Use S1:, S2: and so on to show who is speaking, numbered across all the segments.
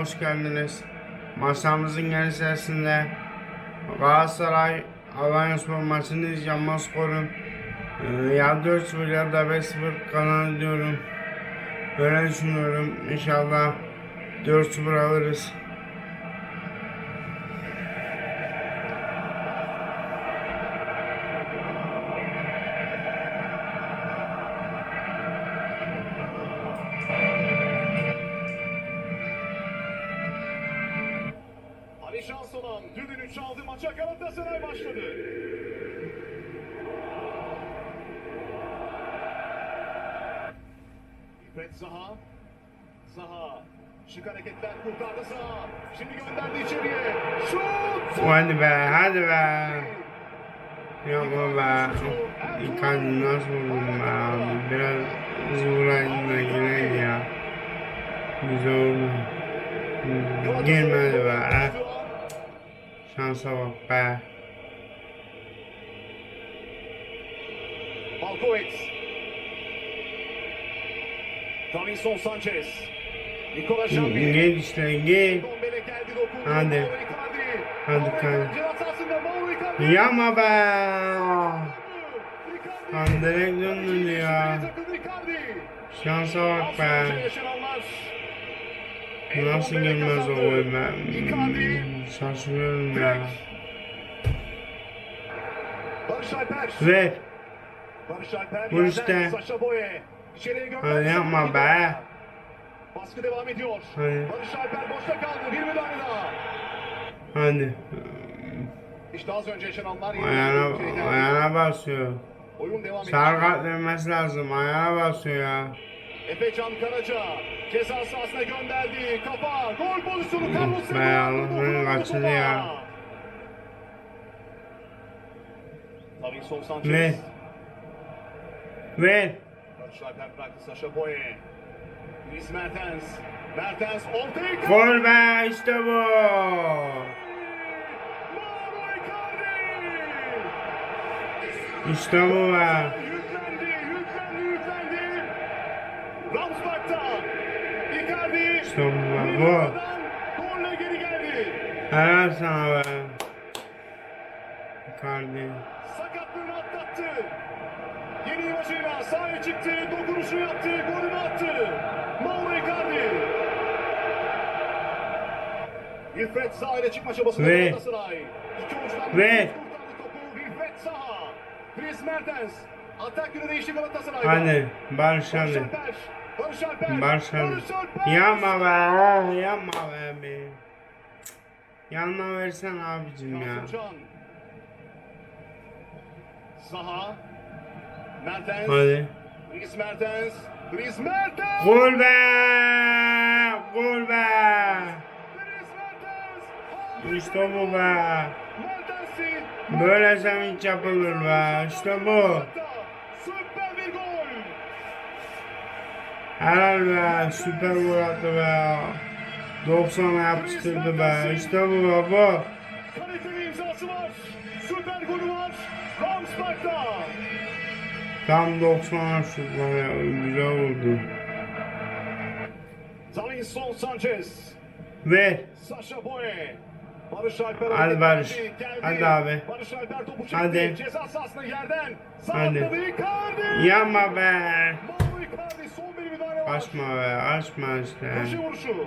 S1: hoş geldiniz. Masamızın geri sesinde Galatasaray Alanyaspor maçını izleyeceğim. Skorun e, ya 4-0 ya da 5-0 kalan diyorum. Böyle düşünüyorum. İnşallah 4-0 alırız.
S2: Düdüğünü çaldı maça Galatasaray başladı. İffet Zaha. Zaha. Şık hareketler kurtardı Zaha. Şimdi gönderdi içeriye. Şut!
S1: Hadi be, hadi be. Yapma be. Icardi nasıl vurdun be abi? Biraz vuraydın da gireydi ya. Güzel oldu. Girmedi be. Şansa bak be.
S2: Malkovic. Davinson Sanchez. Nikola Şambi.
S1: Gel işte gel. Hadi. Hadi Icardi. Yapma be.
S2: Icardi.
S1: Lan direkt döndü ya. Şansa bak be. Nasıl gelmez o oyun ben? Şaşırıyorum ya. Ver. Bu işte. Hadi yapma be.
S2: Baskı devam ediyor.
S1: Hadi.
S2: Barış Alper boşta kaldı. Bir müdahale daha.
S1: Hadi.
S2: İşte az önce yaşananlar.
S1: Ayağına, ayağına basıyor.
S2: Oyun devam.
S1: Sarı kart lazım. Ayağına basıyor ya.
S2: Efecan Karaca ceza sahasına gönderdi. Kafa. Gol pozisyonu. Carlos
S1: kaçırdı
S2: topa.
S1: ya.
S2: Davinson Sanchez.
S1: Ver. Ver.
S2: Barış Alper bıraktı Saşa Boye. Luis Mertens. Mertens ortaya.
S1: Gol be işte bu. İşte bu be.
S2: Geri geldi.
S1: Helal sana be. Icardi.
S2: Sakatlığını atlattı. Yeni imajıyla sahaya çıktı. Dokunuşu yaptı. Golünü attı. Mauro Icardi. İffet sahaya çıkma çabasında
S1: Ve-
S2: Galatasaray. İki oyuncudan
S1: Ve-
S2: topu. İffet saha. Dries Mertens. Atak yönü değişti Galatasaray'da.
S1: Hadi. Barış
S2: Barış. Alper. Barış Alper.
S1: Barış
S2: Alper.
S1: Yapma be. Yapma be be. Yanına versen abicim ya.
S2: Zaha. Mertens.
S1: Hadi.
S2: Dries Mertens. Dries Mertens.
S1: Gol be. Gol be. İşte bu be. Böyle sevinç yapılır be. İşte bu.
S2: Süper bir gol.
S1: Helal be. Süper gol attı be. 90'a yapıştırdı be. İşte bu be bu.
S2: Süper golü var.
S1: Tam 90'a şut var ya. Güzel oldu.
S2: Davinson Sanchez.
S1: Ver.
S2: Sasha Boye. Barış Alper
S1: Hadi Barış.
S2: geldi.
S1: Hadi abi.
S2: Barış Alper topu çekti.
S1: Hadi.
S2: Ceza sahasına yerden.
S1: Hadi. Yapma be. Açma be. Açma işte.
S2: Köşe vuruşu.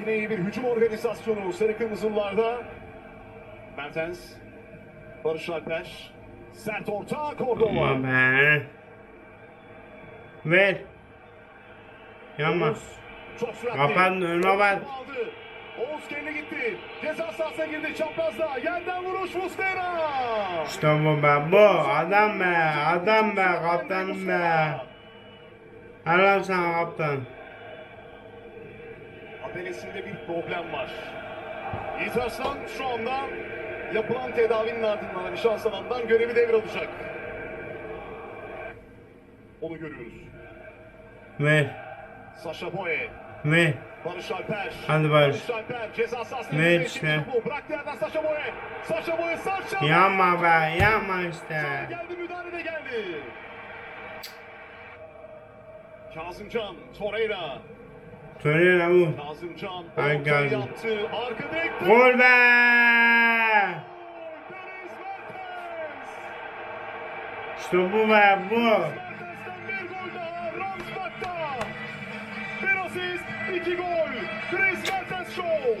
S2: Yine iyi bir hücum organizasyonu sarı kırmızılılarda. Mertens. Barış Alper. Sert orta Cordova.
S1: Yapma be. Ver.
S2: Süratli.
S1: Kapan,
S2: topu aldı. Oğuz kendi gitti. Ceza sahasına girdi çaprazda. Yerden vuruş Mustera.
S1: İşte bu be. Bu. Adam be. Adam be. Kaptanım be. Helal sana kaptan.
S2: Apenesinde bir problem var. Yiğit Arslan şu anda yapılan tedavinin ardından hani şans alandan görevi devralacak. Onu görüyoruz.
S1: Ver.
S2: Sasha Boye,
S1: Ver.
S2: Barış Alper.
S1: Hadi Barış.
S2: Alper ceza sahasına girdi.
S1: işte.
S2: Bıraktı yerden Sasha Boye. Sasha Boye Sasha.
S1: Yapma be. Yapma işte.
S2: Geldi müdahale de geldi. Kazımcan, Torreira.
S1: Torreira vur.
S2: Kazımcan
S1: Ay,
S2: orta
S1: geldi.
S2: yaptı. Arka direkte.
S1: Gol be! İşte bu be bu.
S2: Bir asist, iki gol. Dries Mertens Show.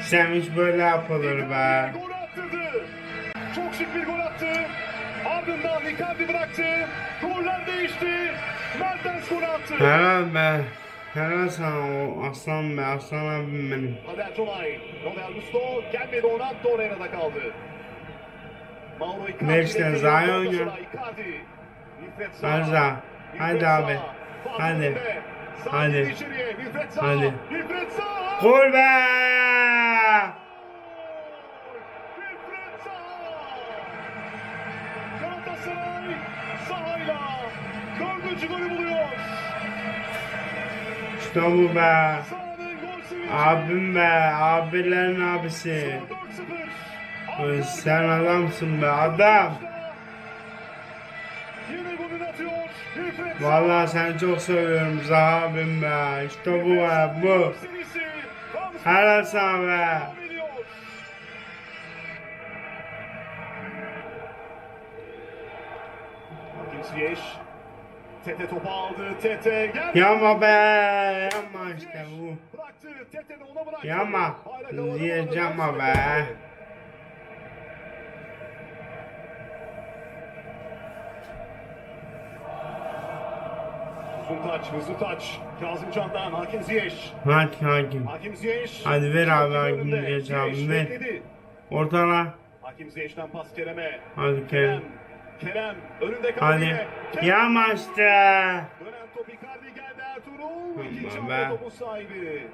S1: Sevinç böyle yapılır be.
S2: Attırdı. Çok şık bir gol attı. Ardından Icardi bıraktı. Goller değişti. Mertens gol attı.
S1: Helal be. Helal sana o aslan be aslan abim benim.
S2: Hader Tolay. Roder Musto gelmedi ona. Torreira'da kaldı. Mauro Icardi.
S1: Zaha'ya
S2: Galatasaray,
S1: oynuyor.
S2: Icardi. Wilfred
S1: Hadi abi. Hadi. Hadi. Hadi. Gol be!
S2: Dördüncü golü buluyor.
S1: İşte bu be. Abim be. Abilerin abisi.
S2: Skor 4-0.
S1: Sen adamsın be adam. Vallahi seni çok seviyorum Zaha abim be. İşte bu be bu. Helal sana be.
S2: Ziyech. Tete topu aldı. Tete geldi.
S1: Yama be. Yama işte bu.
S2: Bıraktı. Tete de ona bıraktı.
S1: Yama.
S2: Bağladı.
S1: yapma be.
S2: Uzun taç, hızlı taç. Kazım Can'dan Hakim Ziyech.
S1: Hadi hakim.
S2: Hakim Ziyech.
S1: Hadi ver abi Hakim. Ziyech abi, ver. Ortala.
S2: Hakim Ziyech'ten pas Kerem'e.
S1: Hadi
S2: Kerem.
S1: Kerem.
S2: Kerem önünde kaldı
S1: Hadi.
S2: yine. Kerem.
S1: Yama işte.
S2: Dönen top Icardi geldi Ertuğrul. İkinci
S1: be.
S2: topu sahibi.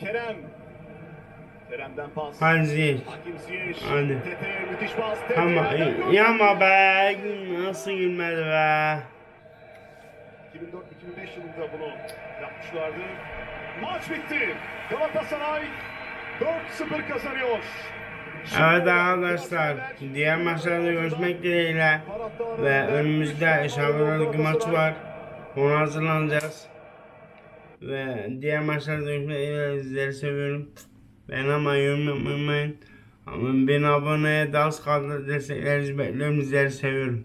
S2: Kerem. Kerem'den pas.
S1: Ziyech.
S2: Hakim Ziyech.
S1: Hadi.
S2: Tete müthiş pas. Tete.
S1: Ama yama be. Nasıl gülmedi be.
S2: 2004-2005 yılında bunu yapmışlardı. Maç bitti. Galatasaray 4-0 kazanıyor.
S1: Evet arkadaşlar. Diğer maçlarda görüşmek dileğiyle. Ve önümüzde Şampiyonlar maçı var. Ona hazırlanacağız. Ve diğer maçlarda görüşmek dileğiyle sizleri seviyorum. Ben ama yorum yapmayı unutmayın. Ama beni aboneye de az kaldı desteklerinizi bekliyorum. Sizleri seviyorum.